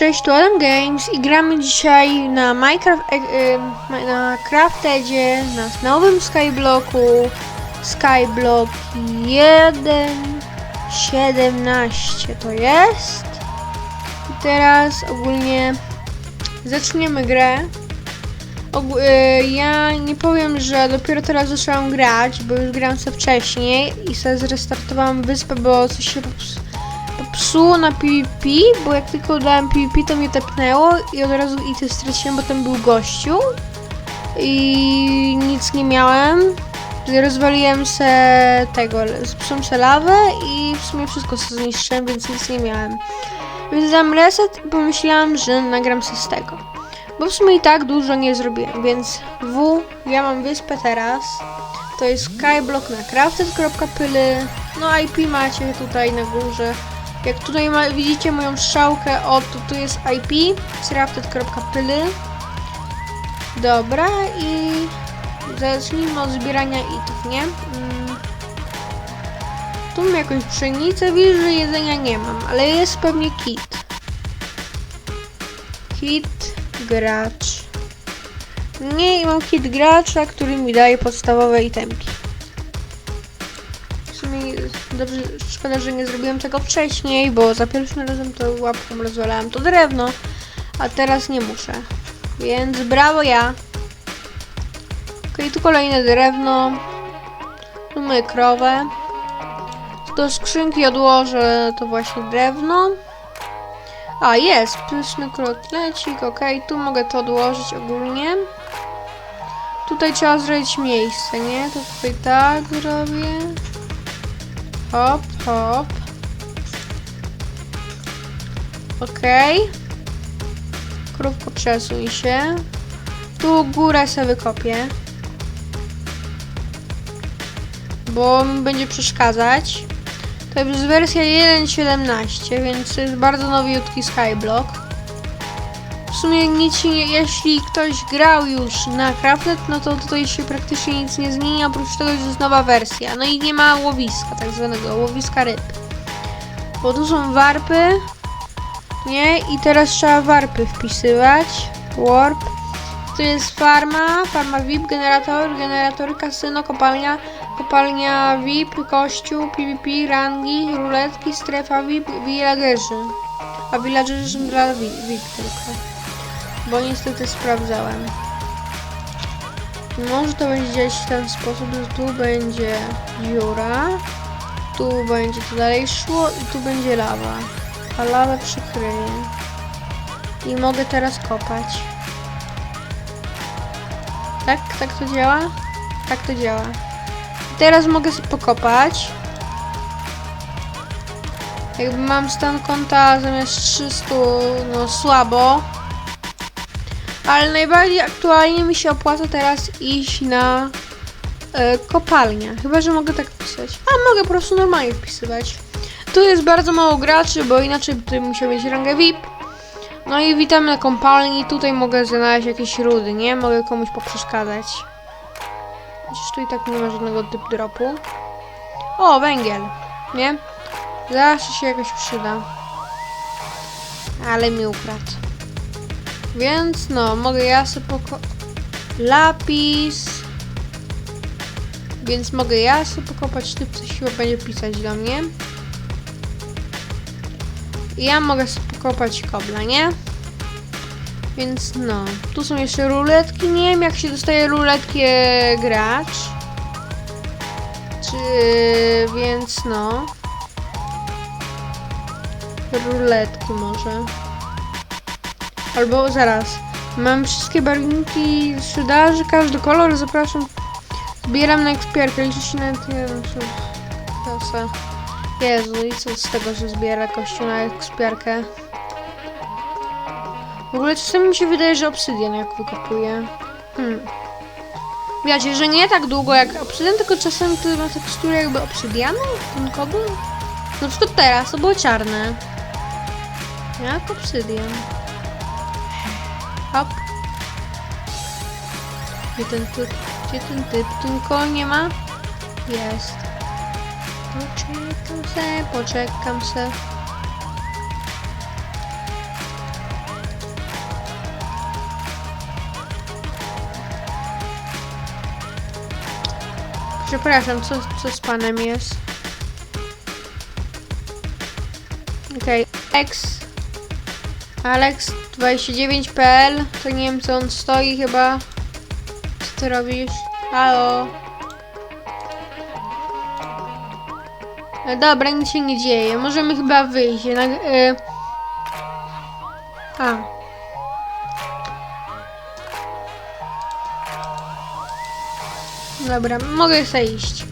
Cześć, tu Adam Games i gramy dzisiaj na Minecraft, e, e, na Craftedzie, na nowym Skyblocku, Skyblock 1.17 to jest. I teraz ogólnie zaczniemy grę. E, ja nie powiem, że dopiero teraz zaczęłam grać, bo już grałem sobie wcześniej i sobie zrestartowałam wyspę, bo coś się pops- popsuło na PvP, bo jak tylko dałem PvP to mnie tepnęło i od razu i to straciłem, bo tam był gościu i nic nie miałem. Rozwaliłem se tego, zepsułem se lawę i w sumie wszystko sobie zniszczyłem, więc nic nie miałem. Więc dam reset i pomyślałam, że nagram se z tego. Bo w sumie i tak dużo nie zrobiłem, więc W, ja mam wyspę teraz. To jest skyblock na crafted.pyly. No IP macie tutaj na górze. Jak tutaj ma, widzicie moją strzałkę, o to tu jest IP, crafted.pyly. Dobra i zacznijmy od zbierania itów, nie? Mm. Tu mam jakąś pszenicę, widzę, że jedzenia nie mam, ale jest pewnie kit. Kit gracz. Nie, mam kit gracza, który mi daje podstawowe itemki. Dobrze, szkoda, że nie zrobiłem tego wcześniej, bo za pierwszym razem to łapką rozwalałem to drewno, a teraz nie muszę. Więc brawo ja. Okej, tu kolejne drewno. Tu mamy krowę. Do skrzynki odłożę to właśnie drewno. A, jest, pyszny kotlecik, okej, tu mogę to odłożyć ogólnie. Tutaj trzeba zrobić miejsce, nie? To tutaj tak zrobię. Hop, hop. Okej. Krówko przesuń się. Tu górę sobie wykopię. Bo mi będzie przeszkadzać. To jest wersja 1.17, więc to jest bardzo nowiutki Skyblock. Sumie nic nie, jeśli ktoś grał już na Crafted, no to tutaj się praktycznie nic nie zmieni, oprócz tego, że jest nowa wersja. No i nie ma łowiska, tak zwanego łowiska ryb. Bo tu są warpy, nie? I teraz trzeba warpy wpisywać. Warp. Tu jest farma, farma VIP, generator, generator, kasyno, kopalnia, kopalnia VIP, kościół, PvP, rangi, ruletki, strefa VIP, villagerzy. A villagerzy są dla VIP tylko. Bo niestety sprawdzałem. Może to będzie działać w ten sposób, że tu będzie dziura, tu będzie to dalej szło i tu będzie lawa. A lawę przykryję. I mogę teraz kopać. Tak? Tak to działa? Tak to działa. Teraz mogę sobie pokopać. Jakby mam stan konta zamiast 300, no słabo. Ale najbardziej aktualnie mi się opłaca teraz iść na e, kopalnię. Chyba, że mogę tak pisać. A mogę po prostu normalnie wpisywać. Tu jest bardzo mało graczy, bo inaczej tutaj musiał mieć rangę VIP. No i witamy na kopalni. Tutaj mogę znaleźć jakieś rudy, nie? Mogę komuś poprzeszkadzać. Chociaż tu i tak nie ma żadnego typ dropu. O, węgiel. Nie? Zawsze się jakoś przyda. Ale mi ukradł. Więc no, mogę ja sobie poko... Lapis. Więc mogę ja sobie pokopać typ, coś chyba będzie pisać do mnie. I ja mogę sobie pokopać kobla, nie? Więc no, tu są jeszcze ruletki. Nie wiem jak się dostaje ruletki e, gracz. Czy, więc no. Ruletki może. Albo zaraz. Mam wszystkie barwniki sprzedaży, każdy kolor, zapraszam. Zbieram na ekspiarkę, liczy się na tym. Kasa. Jezu, i co z tego, że zbiera kościół na ekspiarkę? W ogóle czasami mi się wydaje, że obsydian jak wykopuję. Hmm. Wiecie, że nie tak długo jak obsydian, tylko czasem to ma teksturę jakby obsydianu, ten kobel. No to teraz, to było czarne. Jak obsydian. Hop. Gdzie ten typ? Gdzie ten typ? Tylko nie ma? Jest. Poczekam se, poczekam se. Przepraszam, co, co z panem jest? Okej, okay. X. Alex, Alex29.pl To nie wiem co on stoi chyba. Co ty robisz? Halo? E, Dobra, nic się nie dzieje. Możemy chyba wyjść. Jednak, y... A. Dobra, mogę sobie iść.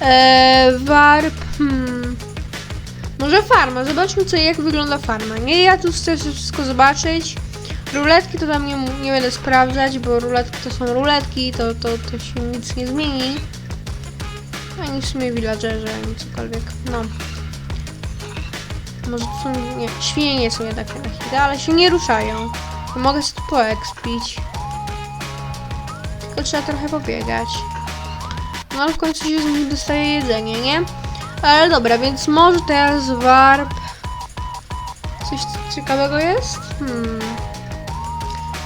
Eee, warp. Może farma. Zobaczmy, co, jak wygląda farma. Nie, ja tu chcę wszystko zobaczyć. Ruletki to tam nie, nie będę sprawdzać, bo ruletki to są ruletki, to, to, to się nic nie zmieni. Ani w sumie villagerze, ani cokolwiek. No. Może to są. Nie, świnie nie są jednak na ale się nie ruszają. Mogę sobie tu poekspić. Tylko trzeba trochę pobiegać. No ale w końcu się z nich dostaje jedzenie, nie? Ale dobra, więc może teraz warp. Coś ciekawego jest? Hmm.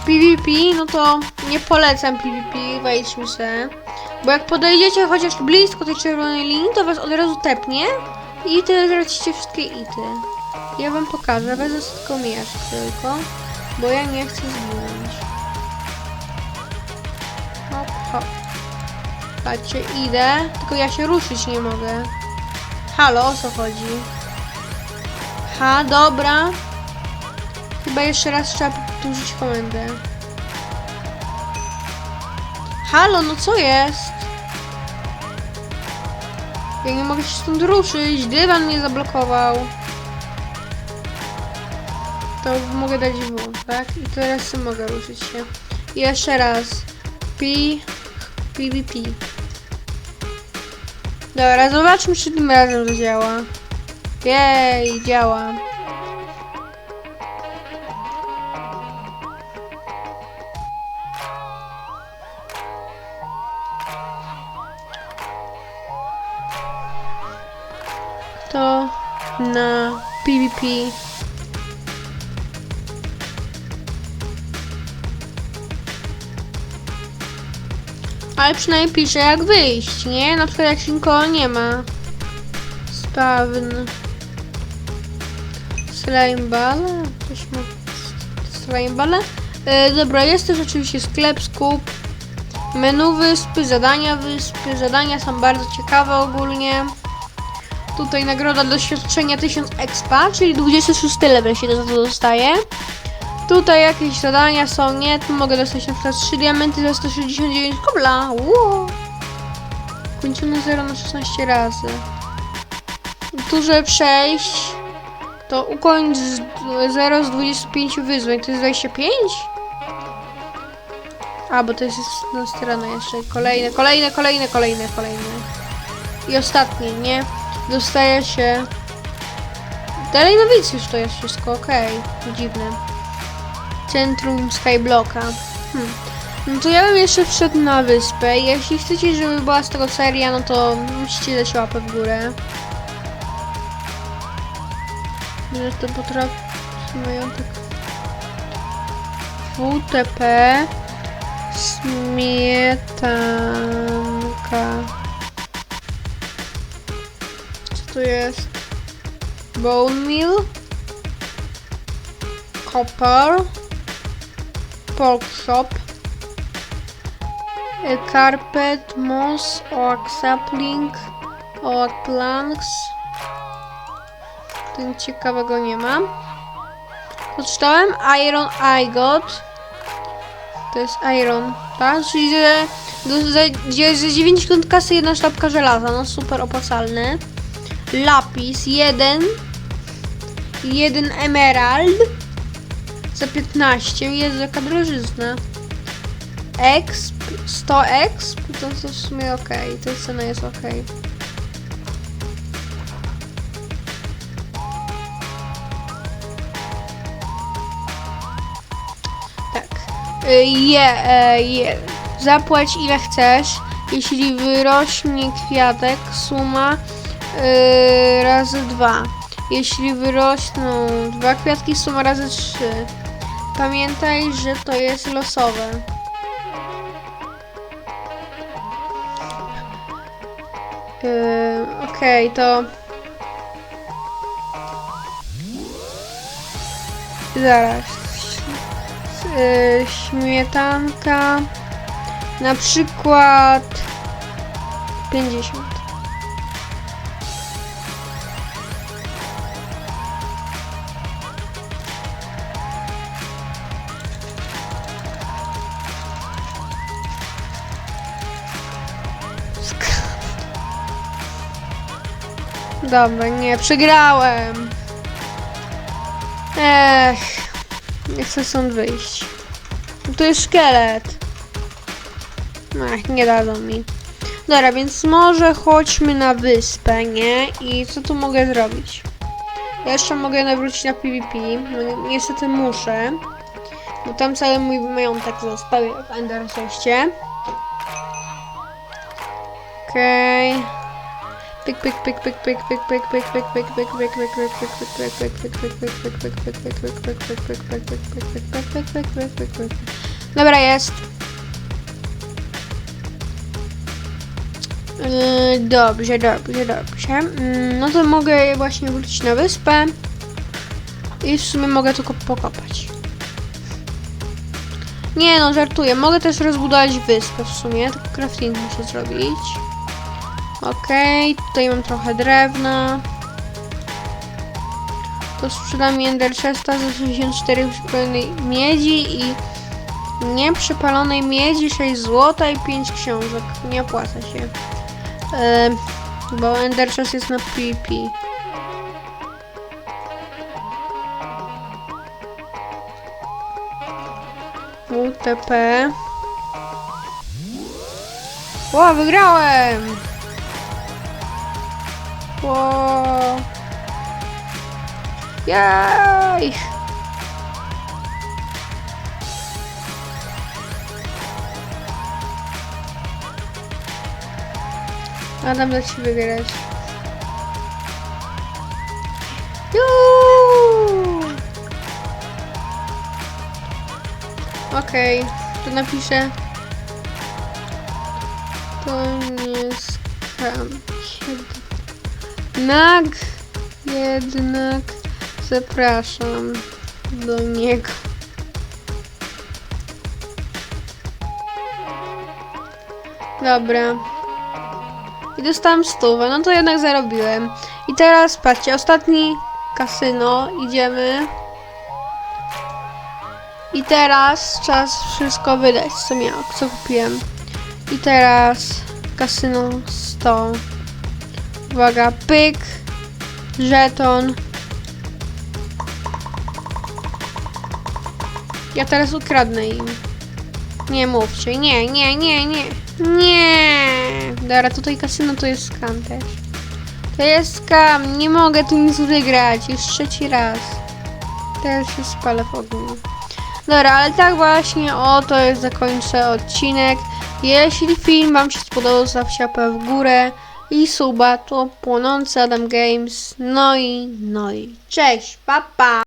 PvP, no to nie polecam PvP, wejdźmy se. Bo jak podejdziecie chociaż blisko tej czerwonej linii, to was od razu tepnie i tyle tracicie wszystkie ity. Ja wam pokażę, wezmę tylko miecz tylko, bo ja nie chcę zginąć. Hop, hop. Patrzcie, idę, tylko ja się ruszyć nie mogę. Halo, o co chodzi? Ha, dobra. Chyba jeszcze raz trzeba powtórzyć komendę. Halo, no co jest? Ja nie mogę się stąd ruszyć, dywan mnie zablokował. To mogę dać W, tak? I teraz mogę ruszyć się. I jeszcze raz. P, PvP. Dobra, zobaczmy, czy tym razem działa. Jej, działa. To na PvP. Ale przynajmniej pisze jak wyjść, nie? Na przykład jak się nikogo nie ma. Spawn. Slime ball. Coś ma... Slime ball. E, dobra, jest też oczywiście sklep, skup. Menu wyspy, zadania wyspy. Zadania są bardzo ciekawe ogólnie. Tutaj nagroda doświadczenia 1000 expa, czyli 26 level się za to dostaje. Tutaj jakieś zadania są, nie? Tu mogę dostać na przykład 3 diamenty za 169 kobla. Wow. Kończymy 0 na 16 razy. Tu, żeby przejść, to ukończ z 0 z 25 wyzwań. To jest 25? A, bo to jest na stronę jeszcze. Kolejne, kolejne, kolejne, kolejne, kolejne. I ostatnie, nie? Dostaje się... Dalej nowicjusz to jest wszystko, okej. Dziwne centrum Skyblocka. Hmm. No to ja bym jeszcze wszedł na wyspę. Jeśli chcecie, żeby była z tego seria, no to musicie dać łapę w górę. Że to potrafi... Majątek... WTP... Smietanka... Co to jest? Bone meal? Copper... pork shop, a carpet, moss, oak sapling, oak planks. Nic ciekawego nie ma. Poczytałem Iron I got. To jest Iron, tak? Czyli że gdzie za 90 kasy jedna sztabka żelaza. No super opłacalne. Lapis, jeden. Jeden emerald za 15. Jest jaka drożyzna. Exp, 100 exp, to, to w sumie ok, to cena jest ok. Tak. Y, Je, e, je. Zapłać ile chcesz. Jeśli wyrośnie kwiatek, suma y, razy dwa. Jeśli wyrosną dwa kwiatki, suma razy trzy. Pamiętaj, że to jest losowe. Yy, Okej, to... Zaraz. Yy, śmietanka. Na przykład 50. Dobra, nie, przegrałem. Ech, nie chcę stąd wyjść. Tu jest szkielet. Ech, nie dadzą mi. Dobra, więc może chodźmy na wyspę, nie? I co tu mogę zrobić? Ja jeszcze mogę nawrócić na PvP. No, ni- niestety muszę. Bo tam cały mój majątek został w Ender 6. Okej. Pyk, pyk, pyk, pyk, pyk, pyk, pyk, pyk, pyk, pyk, pyk, pyk, pyk, pyk, pyk, pyk, pyk, pyk. Dobra, jest. Yy, Dobrze, dobrze, dobrze. Mm, No to mogę właśnie wrócić na wyspę. I w sumie mogę tylko pokopać. Nie no, żartuję. Mogę też rozbudować wyspę w sumie, tylko crafting muszę zrobić. Okej, tutaj mam trochę drewna. To sprzeda mi Ender Chesta za 64 przypalonej miedzi i nieprzypalonej miedzi 6 zł i 5 książek. Nie opłaca się. Em, bo Ender Chest jest na PvP. UTP. Ło, wygrałem! Wow. Jaj! Adam da ci wygrać. Okej, okay, to napiszę. To nie jest kam. Jednak, jednak zapraszam do niego. Dobra. I dostałem stówę, no to jednak zarobiłem. I teraz patrzcie, ostatni kasyno, idziemy. I teraz czas wszystko wydać, co miałem, co kupiłem. I teraz kasyno 100. Uwaga, pyk, żeton. Ja teraz ukradnę im. Nie mówcie, nie, nie, nie, nie. Nie. Dobra, tutaj kasyno to jest skam też. To jest skam, nie mogę tu nic wygrać, już trzeci raz. Teraz się spalę w ogniu. Dobra, ale tak właśnie oto jest zakończę odcinek. Jeśli film Wam się spodobał, zostawcie w górę i suba to płonący Adam Games. No i, no i cześć, pa pa!